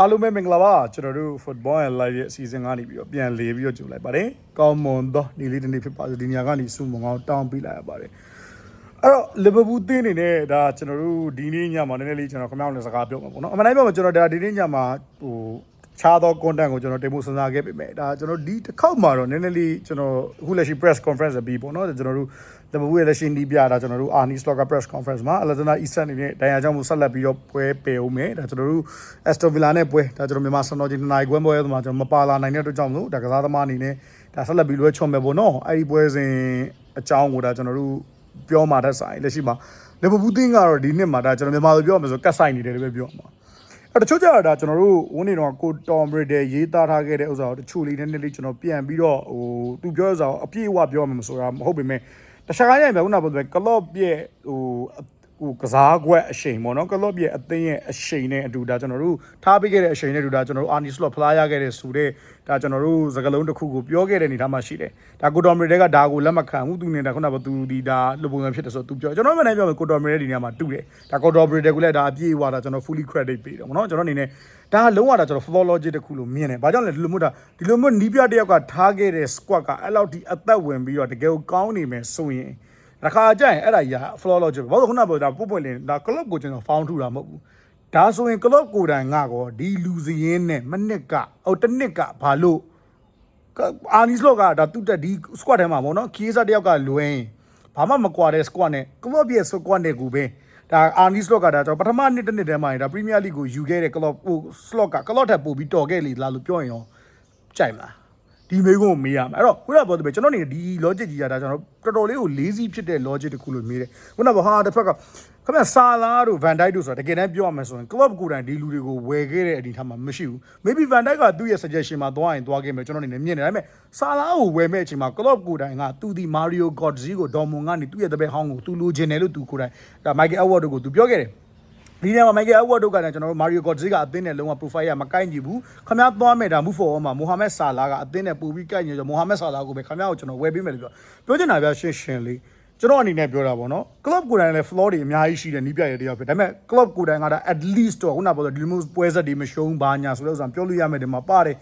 အားလုံးပဲမင်္ဂလာပါကျွန်တော်တို့ football and live ရဲ့အစီအစဉ်ကနေပြီးတော့ပြန်လေပြီးတော့ကြိုလိုက်ပါတယ်ကောင်းမွန်သောနေ့လေးတစ်နေ့ဖြစ်ပါစေဒီညကနေစုမုံအောင်တောင်းပေးလိုက်ရပါတယ်အဲ့တော့လီဗာပူးတင်းနေနဲ့ဒါကျွန်တော်တို့ဒီနေ့ညမှာနည်းနည်းလေးကျွန်တော်ခမောင်းနဲ့စကားပြောမှာပေါ့နော်အမှန်တိုင်းပြောမှာကျွန်တော်ဒါဒီနေ့ညမှာဟို ခြားသော content ကိုကျွန်တော်တင်ဖို့စဉ်းစားခဲ့ပေမဲ့ဒါကျွန်တော်ဒီတစ်ခေါက်မှာတော့နည်းနည်းလေးကျွန်တော်အခုလက်ရှိ press conference ပြီးပေါ့နော်ကျွန်တော်တို့လီဗာပူးရဲ့လက်ရှိနီးပြတာကျွန်တော်တို့ Arnie Slogger press conference မှာအလက်ဇနာအီဆန်နေနဲ့ဒိုင်ယာကြောင့်မို့ဆက်လက်ပြီးတော့ပွဲပယ်အောင်မယ်ဒါကျွန်တော်တို့ Aston Villa နဲ့ပွဲဒါကျွန်တော်မြန်မာစံတော်ချိန်နိုင်ခွဲပွဲမှာကျွန်တော်မပါလာနိုင်တဲ့အတွက်ကြောင့်မလို့ဒါကစားသမားအနေနဲ့ဒါဆက်လက်ပြီးလွှဲချော်မယ်ပေါ့နော်အဲ့ဒီပွဲစဉ်အကြောင်းကိုဒါကျွန်တော်တို့ပြောမှာတဲ့ဆိုင်လက်ရှိမှာလီဗာပူးတင်းကတော့ဒီနှစ်မှာဒါကျွန်တော်မြန်မာလိုပြောမှာဆိုကတ်ဆိုင်နေတယ်လို့ပဲပြောမှာအဲ့ တချို့ကြတာကျွန်တော်တို့ဝင်းနေတော့ကိုတော်ဘရဒေရေးသားထားခဲ့တဲ့ဥစ္စာကိုတချို့လေးနည်းနည်းလေးကျွန်တော်ပြန်ပြီးတော့ဟိုသူပြောဥစ္စာကိုအပြည့်အဝပြောမှာမဆိုတာမဟုတ်ပေမဲ့တခြားရိုင်းပဲခုနကပြောတဲ့ကလော့ရဲ့ဟို ဟိုကစားကွက်အရှိန်ပေါ့နော်ကလော့ရဲ့အသင်းရဲ့အရှိန်နဲ့အတူဒါကျွန်တော်တို့ထားပေးခဲ့တဲ့အရှိန်နဲ့အတူဒါကျွန်တော်တို့အာနီစလော့ဖလားရခဲ့တဲ့ဆိုတဲ့ဒါကျွန်တော်တို့စကလုံးတစ်ခုကိုပြောခဲ့တဲ့အနေထားမှာရှိတယ်ဒါကိုတော်မရီတဲကဒါကိုလက်မခံဘူးသူနေတာခုနကသူဒီဒါလူပုံစံဖြစ်တယ်ဆိုတော့သူပြောကျွန်တော်မနိုင်ပြောမယ်ကိုတော်မရီတဲဒီနေရာမှာတူတယ်ဒါကိုတော်မရီတဲကလည်းဒါအပြည့်အဝဒါကျွန်တော် fully credit ပေးတယ်ပေါ့နော်ကျွန်တော်အနေနဲ့ဒါကလုံးဝဒါကျွန်တော် football logic တစ်ခုလို့မြင်တယ်ဘာကြောင့်လဲဒီလိုမျိုးဒါဒီလိုမျိုးနီးပြတယောက်ကထားခဲ့တဲ့ squad ကအဲ့လောက်ထိအသက်ဝင်ပြီးတော့တကယ်ကိုကောင်းနေမယ်ဆိုရင် တစ်ခါကြရင်အဲ့ဒါကြီး floor logic ဘာလို့ခုနကပြောဒါပုတ်ပွင့်လင်းဒါ club ကိုကျွန်တော် found ထူတာမဟုတ်ဘူးဒါဆိုရင် club ကိုယ်တိုင်ငါကောဒီလူစရင်းနဲ့မနစ်ကဟိုတစ်နှစ်ကဘာလို့အာနီစလော့ကဒါတူတက်ဒီ squad ထဲမှာပေါ့နော်ခီးစားတယောက်ကလွင်ဘာမှမကွာတဲ့ squad နဲ့ club ရဲ့ squad နဲ့ကိုပဲဒါအာနီစလော့ကဒါကျွန်တော်ပထမနှစ်တစ်နှစ်တည်းမှာဒါ Premier League ကိုယူခဲ့တဲ့ club ဟို slot က club ထပ်ပို့ပြီးတော်ခဲ့လေလားလို့ပြောရင်ရောကြိုက်မလား ဒီမေးခွန်းကိုမေးရမှာအဲ့တော့ခုနကပြောတဲ့ပဲကျွန်တော်နေဒီ logic ကြီးကဒါကျွန်တော်တော်တော်လေးကို lazy ဖြစ်တဲ့ logic တစ်ခုလို့မေးတယ်ခုနကဟာတစ်ဖက်ကခင်ဗျဆာလာတို့ Van Dijk တို့ဆိုတာတကယ်တမ်းပြောရမယ်ဆိုရင် club ကိုယ်တိုင်ဒီလူတွေကိုဝယ်ခဲ့တဲ့အနေထားမှာမရှိဘူး maybe Van Dijk ကသူ့ရဲ့ suggestion မှာသွားရင်သွားခဲ့မယ်ကျွန်တော်အနေနဲ့မြင်တယ်ဒါပေမဲ့ဆာလာကိုဝယ်မဲ့အချိန်မှာ club ကိုယ်တိုင်ကသူဒီ Mario Götze ကိုဒေါ်မွန်ကနေသူ့ရဲ့တပည့်ဟောင်းကိုသူလိုချင်တယ်လို့သူကိုယ်တိုင်ဒါ Michael Edwards တို့ကိုသူပြောခဲ့တယ် ဒီနေရာမှာ Michael Edward တို့ကလည်းကျွန်တော်တို့ Mario Götze ကအသင်းနဲ့လုံးဝ profile ရမကိုက်ညီဘူးခမ ्या သွားမယ်ဒါ move forward မှာ Mohamed Salah ကအသင်းနဲ့ပူပြီးကိုက်ညီဆို Mohamed Salah ကိုပဲခမ ्या ကိုကျွန်တော်ဝယ်ပေးမယ်လို့ပြောပြောချင်တာပြရှင်းရှင်းလေးကျွန်တော်အနေနဲ့ပြောတာပေါ့နော် club ကိုယ်တိုင်လည်း flaw တွေအများကြီးရှိတယ်နီးပြရတဲ့တရားဖြစ်ဒါပေမဲ့ club ကိုယ်တိုင်ကဒါ at least တော့ခုနကပြောတဲ့ဒီလိုမျိုးပွဲဆက်တွေမရှုံးပါညာဆိုလို့ဆိုတာပြောလို့ရမယ်ဒီမှာပါတယ်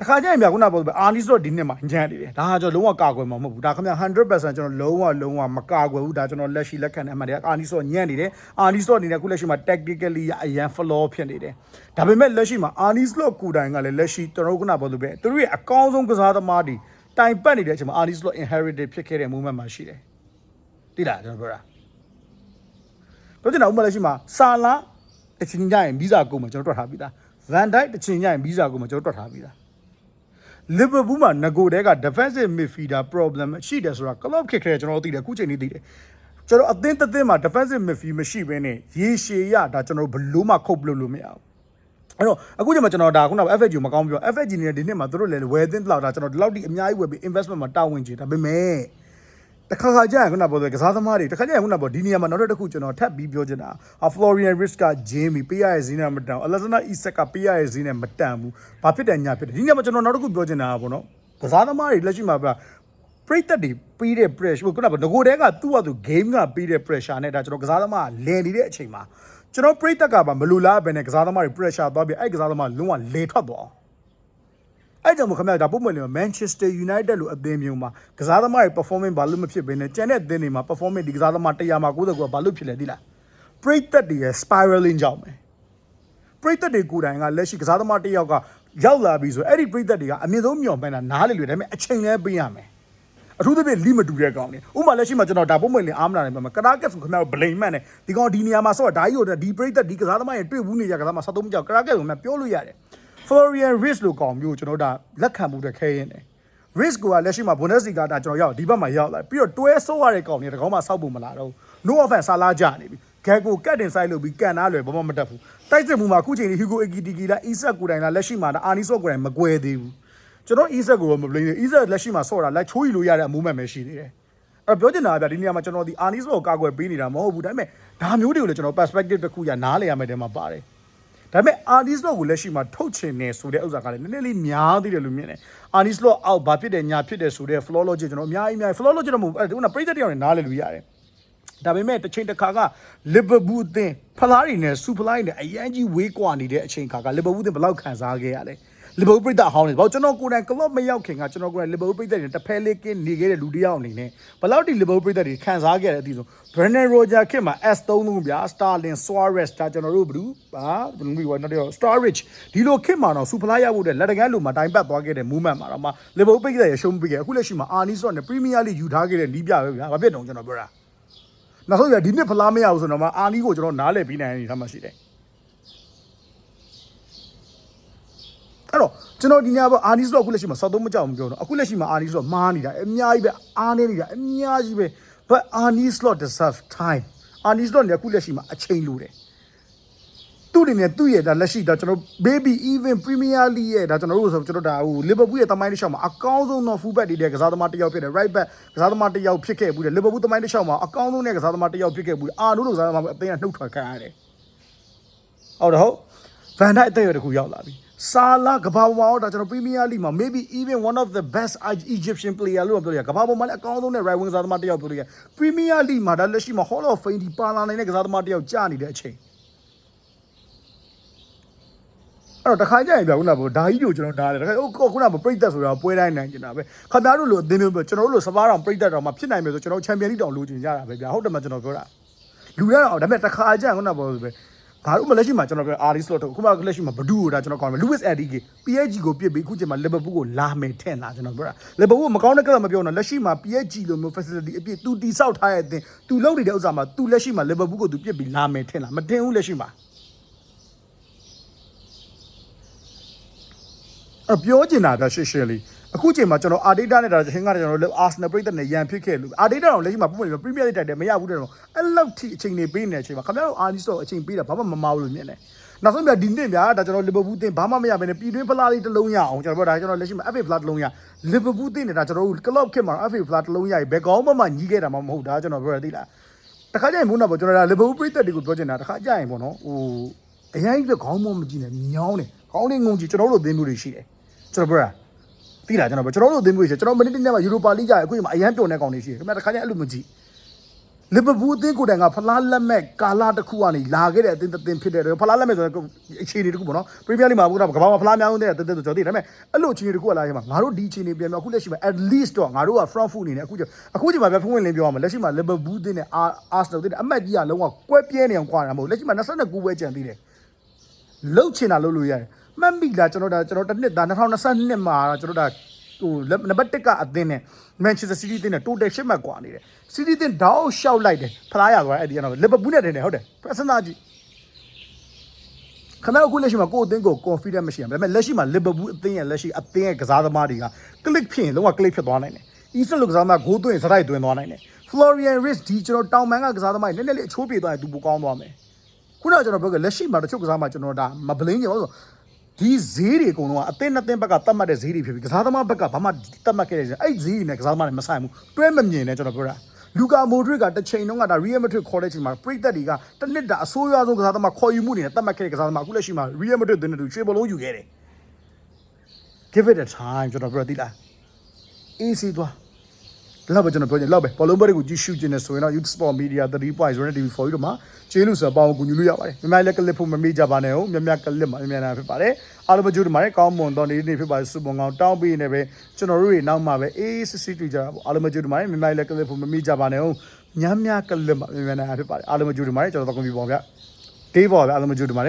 တခါကျရင်ဗျာခုနကပြောတဲ့အာနီဆိုတော့ဒီနှစ်မှာညံ့နေတယ်ဒါကကျွန်တော်လုံးဝကာကွယ်မှာမဟုတ်ဘူးဒါခင်ဗျ100%ကျွန်တော်လုံးဝလုံးဝမကာကွယ်ဘူးဒါကျွန်တော်လက်ရှိလက်ခံတဲ့အမှန်တရားအာနီဆိုညံ့နေတယ်အာနီဆိုအနေနဲ့ခုလက်ရှိမှာ tactically အရန် flaw ဖြစ်နေတယ်ဒါပေမဲ့လက်ရှိမှာအာနီစလော့ကိုတိုင်ကလည်းလက်ရှိကျွန်တော်ခုနပြောလို့ပဲသူတို့ရဲ့အကောင်းဆုံးကစားသမားတွေတိုင်ပတ်နေတဲ့အချိန်မှာအာနီစလော့ inherited ဖြစ်ခဲ့တဲ့ moment မှာရှိတယ်တိလားကျွန်တော်ပြောတာပြောချင်တာဥပမာလက်ရှိမှာဆာလာတချင်ကြရင်ဗီဇာကိုမှကျွန်တော်တွက်ထားပြီးသားဗန်ဒိုက်တချင်ကြရင်ဗီဇာကိုမှကျွန်တော်တွက်ထားပြီးသား လီဗာပူးမှာငကိုတဲက defensive midfielder problem ရှိတယ်ဆိုတာ club ခက်ခဲကျွန်တော်သိတယ်အခုချိန်นี้သိတယ်ကျွန်တော်အသင်းတစ်သင်းမှာ defensive midfield မရှိဘဲနဲ့ရေရှည်ရဒါကျွန်တော်ဘလို့မှခုတ်ပလို့လို့မရဘူးအဲ့တော့အခုချိန်မှာကျွန်တော်ဒါခုနက FFG မကောင်းပြော FFG နေဒီနှစ်မှာသူတို့လည်းဝယ်သင်းလောက်ဒါကျွန်တော်ဒီလောက်ထိအများကြီးဝယ်ပြီး investment မှာတာဝန်ချေဒါပေမဲ့ တခါခါကြာရင်ခုနကပြောတဲ့ကစားသမားတွေတခါကြာရင်ခုနကပြောဒီနေရာမှာနောက်တစ်ခုကျွန်တော်ထပ်ပြီးပြောချင်တာ Florian Risk က Jamie ပေးရရဲ့ဈေးနဲ့မတန်ဘူး Alexander Isak ကပေးရရဲ့ဈေးနဲ့မတန်ဘူးဘာဖြစ်တယ်ညာဖြစ်တယ်ဒီနေရာမှာကျွန်တော်နောက်တစ်ခုပြောချင်တာကပေါ့နော်ကစားသမားတွေလက်ရှိမှာပြပရိသတ်တွေပေးတဲ့ pressure ခုနကငကိုတဲကသူ့ဟာသူ game ကပေးတဲ့ pressure နဲ့ဒါကျွန်တော်ကစားသမားကလည်နေတဲ့အချိန်မှာကျွန်တော်ပရိသတ်ကပါမလူလားပဲနဲ့ကစားသမားတွေ pressure သွားပြီးအဲ့ကစားသမားလုံးဝလေထွက်သွားအောင် အဲ့ကြောင့်မို့ခင်ဗျာဒါပုံမှန်လေးမှာ Manchester United လို့အသင်းမျိုးမှာကစားသမားတွေ performance ဘာလို့မဖြစ်ဘဲနဲ့ကျန်တဲ့အသင်းတွေမှာ performance ဒီကစားသမား100မှာ90ကဘာလို့ဖြစ်လဲသိလားပရိသတ်တွေရဲ့ spiraling ကြောင့်ပဲပရိသတ်တွေကိုယ်တိုင်ကလက်ရှိကစားသမားတစ်ယောက်ကရောက်လာပြီဆိုအဲ့ဒီပရိသတ်တွေကအမြင့်ဆုံးမျှော်မှန်းတာနားလေလွယ်ဒါပေမဲ့အချိန်လဲပေးရမယ်အထူးသဖြင့်လိမတူတဲ့ကောင်တွေဥပမာလက်ရှိမှာကျွန်တော်ဒါပုံမှန်လေးအားမနာနေမှာကရာကက်ဆိုခင်ဗျားတို့ blame မှန်တယ်ဒီကောင်ဒီနေရာမှာဆိုတော့ဒါကြီးကိုဒီပရိသတ်ဒီကစားသမားရဲ့တွေ့ဘူးနေကြကစားသမား73ကြောက်ကရာကက်ကိုမှပြောလို့ရတယ် Florian Risk လို့ကောင်မျိုးကျွန်တော်ဒါလက်ခံမှုတွေခဲရင်တယ် Risk ကလက်ရှိမှာ Bundesliga ဒါကျွန်တော်ရောက်ဒီဘက်မှာရောက်လာပြီးတော့တွဲဆိုးရတဲ့ကောင်တွေတကောင်မှစောက်ဖို့မလာတော့ No offense ဆာလာကြနေပြီဂက်ကိုကတ်တင်ဆိုင်လို့ပြီးကန်သားလွယ်ဘာမှမတတ်ဘူးတိုက်စစ်မှုမှာအခုချိန်ဒီ Hugo Ekitiki လာ Isak ကိုတိုင်လာလက်ရှိမှာအာနီဆော့ကိုတိုင်မကွဲသေးဘူးကျွန်တော် Isak ကိုမပလိမ့်သေး Isak လက်ရှိမှာဆော့တာလိုက်ချိုးရီလို့ရတဲ့အမှုမှန်ပဲရှိသေးတယ်အဲ့တော့ပြောချင်တာကဗျဒီနေရာမှာကျွန်တော်ဒီအာနီဆော့ကိုကာကွယ်ပေးနေတာမဟုတ်ဘူးဒါပေမဲ့ဒါမျိုးတွေကိုလည်းကျွန်တော် perspective တစ်ခုရနားလည်ရမယ်တဲ့မှာပါတယ် ဒါပေမဲ့ artist log ကိုလက်ရှိမှာထုတ်ချင်နေဆိုတဲ့ဥစ္စာကလည်းနည်းနည်းလေးများသေးတယ်လို့မြင်တယ် artist log အောက်ဘာဖြစ်တယ်ညာဖြစ်တယ်ဆိုတဲ့ flow logic ကျွန်တော်အများကြီးအများကြီး flow logic တော့မဟုတ်ဘူးအဲ့ဒါကပရိသတ်တရားတွေနားလည်လို့ရတယ်ဒါပေမဲ့တစ်ချိန်တစ်ခါကလီဗာပူးအသင်းဖလားတွေနဲ့စူဖလားတွေနဲ့အရန်ကြီးဝေးကွာနေတဲ့အချိန်ခါကလီဗာပူးအသင်းဘယ်လောက်ခံစားခဲ့ရလဲ လီဗာပူးပြည်သားဟောင်းနေဘာလို့ကျွန်တော်ကိုယ်တိုင်ကလော့မရောက်ခင်ကကျွန်တော်ကိုယ်တိုင်လီဗာပူးပြည်သားတွေတစ်ဖက်လေးကင်းနေခဲ့တဲ့လူတစ်ယောက်အနေနဲ့ဘယ်လောက်ဒီလီဗာပူးပြည်သားတွေခံစားခဲ့ရတဲ့အသီးဆုံး Brendan Rodgers ခင်မှာ S3 လုံးဗျာ Starling Suarez ဒါကျွန်တော်တို့ဘယ်သူဟာဘယ်လိုမျိုးနော် Storage ဒီလိုခင်မှာတော့စူဖလားရဖို့တဲ့လက်တကန်းလူမှာတိုင်ပတ်သွားခဲ့တဲ့ movement မှာတော့မှလီဗာပူးပြည်သားရရှုံးပေးခဲ့အခုလက်ရှိမှာအာနီဆော့နဲ့ Premier League ယူထားခဲ့တဲ့နီးပြပဲဗျာဘာဖြစ်တုံကျွန်တော်ပြောတာနောက်ဆုံးရဒီနှစ်ဖလားမရဘူးဆိုတော့မှအာနီကိုကျွန်တော်နားလည်ပြီးနိုင်နေထားမှရှိတယ် အဲ့တော့ကျွန်တော်ဒီညဘောအာနီဆိုတော့အခုလက်ရှိမှာစောက်သုံးမကြောက်မပြောတော့အခုလက်ရှိမှာအာနီဆိုတော့မားနေတာအများကြီးပဲအားနေနေတာအများကြီးပဲ but အာနီဆိုတော့ deserve time အာနီဆိုတော့ညအခုလက်ရှိမှာအချိန်လိုတယ်သူ့အနေနဲ့သူ့ရဲ့ဒါလက်ရှိဒါကျွန်တော် baby even premier league ရဲ့ဒါကျွန်တော်တို့ဆိုကျွန်တော်ဒါဟို liverpool ရဲ့တမိုင်းတစ်လျှောက်မှာအကောင်းဆုံးသော full back တွေတဲ့ကစားသမားတစ်ယောက်ဖြစ်တယ် right back ကစားသမားတစ်ယောက်ဖြစ်ခဲ့ဘူးတယ် liverpool တမိုင်းတစ်လျှောက်မှာအကောင်းဆုံးတဲ့ကစားသမားတစ်ယောက်ဖြစ်ခဲ့ဘူးတယ်အာနိုးလိုကစားသမားအသင်းကနှုတ်ထွက်ခံရတယ်ဟုတ်တယ်ဟုတ်ဗန်ဒိုက်အသက်အရွယ်တစ်ခုရောက်လာပြီ ဆာလာကဘာပေါ်မှာတော့ဒါကျွန်တော် Premier League မှာ maybe even one of the best Egyptian player လို့ပြောရကဘာပေါ်မှာလည်းအကောင်းဆုံးတဲ့ right wing ကစားသမားတစ်ယောက်ပြောရ Premier League မှာဒါလက်ရှိမှာ Hall of Fame ဒီပါလာနိုင်တဲ့ကစားသမားတစ်ယောက်ကြာနေတဲ့အချိန်အဲ့တော့တခါကြရင်ပြခုနကဒါကြီးကိုကျွန်တော်ဒါးတယ်တခါဟိုခုနကပြိသက်ဆိုတာပွဲတိုင်းနိုင်ကျင်တာပဲခင်ဗျားတို့လိုအသင်းမျိုးပဲကျွန်တော်တို့လိုစပါးတောင်ပြိသက်တောင်မှဖြစ်နိုင်မယ်ဆိုကျွန်တော်ချန်ပီယံလိတောင်လိုချင်ကြတာပဲဗျာဟုတ်တယ်မကျွန်တော်ပြောတာလူရတော့ဒါပေမဲ့တခါကြရင်ခုနကပြောဆိုပဲ ဘာလို့မလက်ရှိမှာကျွန်တော်ပြောအာရီစလော့တော့ခုမှလက်ရှိမှာဘဒူကိုဒါကျွန်တော်ကောင်းတယ်လူးဝစ်အက်ဒီကေ PSG ကိုပြစ်ပြီးအခုချိန်မှာလီဗာပူးကိုလာမယ်ထင်လားကျွန်တော်ပြောတာလီဗာပူးမကောင်းတဲ့ကလပ်မပြောတော့လက်ရှိမှာ PSG လိုမျိုး facility အပြည့်သူတိဆောက်ထားတဲ့အတင်းသူလုပ်နေတဲ့ဥစ္စာမှာသူလက်ရှိမှာလီဗာပူးကိုသူပြစ်ပြီးလာမယ်ထင်လားမတင်ဘူးလက်ရှိမှာအဲ့ပြောချင်တာဒါရှင်းရှင်းလေး အခုချိန်မှာကျွန်တော်အာဒေတာနဲ့ဒါချင်းကကျွန်တော်အာဆနယ်ပရိသတ်နဲ့ရန်ဖြစ်ခဲ့လို့အာဒေတာတော့လက်ရှိမှာပုံမှန်ပရီးမီးယားလိတိုက်တယ်မရဘူးတဲ့တော့အဲ့လောက်ထိအချိန်နေပေးနေတဲ့အချိန်မှာခင်ဗျားတို့အာနီဆိုအချိန်ပေးတာဘာမှမမအောင်လို့မြင်တယ်နောက်ဆုံးပြဒီနေ့ဗျာဒါကျွန်တော်လီဗာပူးတင်ဘာမှမရဘဲနဲ့ပြည်တွင်းဖလားလေးတစ်လုံးရအောင်ကျွန်တော်ပြောဒါကျွန်တော်လက်ရှိမှာ FA ဖလားတစ်လုံးရလီဗာပူးတင်နေတာကျွန်တော်တို့ကလော့ခစ်မှာ FA ဖလားတစ်လုံးရဘယ်ကောင်းမှမညီးခဲ့တာမှမဟုတ်ဒါကျွန်တော်ပြောရသေးလားတခါကျရင်မိုးနာပေါ့ကျွန်တော်ဒါလီဗာပူးပရိသတ်တွေကိုပြောချင်တာတခါကျရင်ပေါ့နော်ဟိုအရင်ကြီးပဲခေါင်းမမကြည့်နဲ့ညောင်းတယ်ခေါင်းလေးငုံကြည့်ကျွန်တော်တို့အသင်းမျိုးတွေရှိတယ်ကျွန်တော်ပြောတာ တိလာကျွန်တော်ကျွန်တော်တို့အသင်းမျိုးရှိကျွန်တော်မနေ့တနေ့မှာယူရိုပါလိကြအခုချိန်မှာအရန်ပျော်နေကောင်တွေရှိတယ်ခင်ဗျာတခါကျအဲ့လိုမကြည့်လီဗာပူးအသင်းကိုယ်တိုင်ကဖလားလက်မဲ့ကာလာတစ်ခုကနေလာခဲ့တဲ့အသင်းတစ်သင်းဖြစ်တဲ့ဖလားလက်မဲ့ဆိုတော့အခြေအနေတစ်ခုပေါ့နော်ပရီးမီးယားလိမှာအခုတော့ကမ္ဘာမှာဖလားများဆုံးတဲ့အသင်းဆိုကျွန်တော်သိတယ်ဒါပေမဲ့အဲ့လိုအခြေအနေတစ်ခုကလာရမှာငါတို့ဒီအခြေအနေပြန်ပြီးအခုလက်ရှိမှာ at least တော့ငါတို့က front foot အနေနဲ့အခုကျအခုချိန်မှာပဲဖွင့်ဝင်လင်းပြောရမှာလက်ရှိမှာလီဗာပူးအသင်းနဲ့အာဆနယ်အသင်းနဲ့အမတ်ကြီးကလုံးဝကွဲပြဲနေအောင်ကွာတာမဟုတ်လက်ရှိမှာ29ပွဲကျန်သေးတယ်လှုပ်ချင်တာလှုပ်လို့ရတယ် မှတ်မိလားကျွန်တော်ဒါကျွန်တော်တစ်နှစ်သား2022မှာကျွန်တော်ဒါဟိုနံပါတ်1ကအသင်းနဲ့ Manchester City အသင်းနဲ့ total ရှစ်မှတ်ကွာနေတယ် City အသင်းဒေါက်ရှောက်လိုက်တယ်ဖလားရသွားတယ်အဲ့ဒီကတော့ Liverpool နဲ့တင်တယ်ဟုတ်တယ်ပြဿနာကြီးခဏအခုလက်ရှိမှာကိုယ့်အသင်းကို confident မရှိဘူးဒါပေမဲ့လက်ရှိမှာ Liverpool အသင်းရဲ့လက်ရှိအသင်းရဲ့ကစားသမားတွေက click ဖြစ်ရင်လုံးဝ click ဖြစ်သွားနိုင်တယ် Eason လို့ကစားသမားဂိုးသွင်းစတိုက်သွင်းသွားနိုင်တယ် Florian Riz ဒီကျွန်တော်တောင်ပန်ကကစားသမားနည်းနည်းလေးအချိုးပြေသွားရင်သူပိုကောင်းသွားမယ်ခုနကကျွန်တော်ပြောခဲ့လက်ရှိမှာတချို့ကစားမှာကျွန်တော်ဒါမဘလင်းကြဘူးဆို ဒီဈေးတွေအကုန်လုံးကအသင်းနှစ်သင်းဘက်ကတတ်မှတ်တဲ့ဈေးတွေဖြစ်ပြီးကစားသမားဘက်ကဘာမှတတ်မှတ်ခဲ့တဲ့အဲ့ဈေးတွေနဲ့ကစားသမားတွေမဆိုင်ဘူးတွဲမမြင်နဲ့ကျွန်တော်ပြောတာလူကာမိုဒရစ်ကတစ်ချိန်လုံးကဒါ Real Madrid ခေါ်တဲ့ချိန်မှာပရိသတ်တွေကတစ်နှစ်တာအဆိုးရွားဆုံးကစားသမားခေါ်ယူမှုနေနဲ့တတ်မှတ်ခဲ့တဲ့ကစားသမားအခုလက်ရှိမှာ Real Madrid တင်းတဲ့သူရွှေဘလုံးယူခဲ့တယ် give it a time ကျွန်တော်ပြောသီးလား easy သွား လောက်ပဲကျွန်တော်ပြောချင်လောက်ပဲဘောလုံးပွဲတွေကိုကြည့်ရှုခြင်းနဲ့ဆိုရင်တော့ Youth Sport Media 3 points နဲ့ TV4 တို့မှာကျေးလူဆိုပေါင်းကူညီလို့ရပါတယ်မြမလည်းကလစ်ဖို့မမေ့ကြပါနဲ့ဟုတ်မြမကလစ်မှာမြမနာဖြစ်ပါတယ်အားလုံးပဲကြိုးတမှာကောင်းမွန်တော့နေနေဖြစ်ပါတယ်စူပွန်ကောင်တောင်းပေးနေပဲကျွန်တော်တို့တွေနောက်မှာပဲအေးစစ်စစ်တွေ့ကြတာပေါ့အားလုံးပဲကြိုးတမှာမြမလည်းကလစ်ဖို့မမေ့ကြပါနဲ့ဟုတ်ညမ်းများကလစ်မှာမြမနာဖြစ်ပါတယ်အားလုံးပဲကြိုးတမှာကျွန်တော်တို့ကွန်ပျူတာပေါ့ဗျ Day ပေါ်ဗျအားလုံးပဲကြိုးတမှာ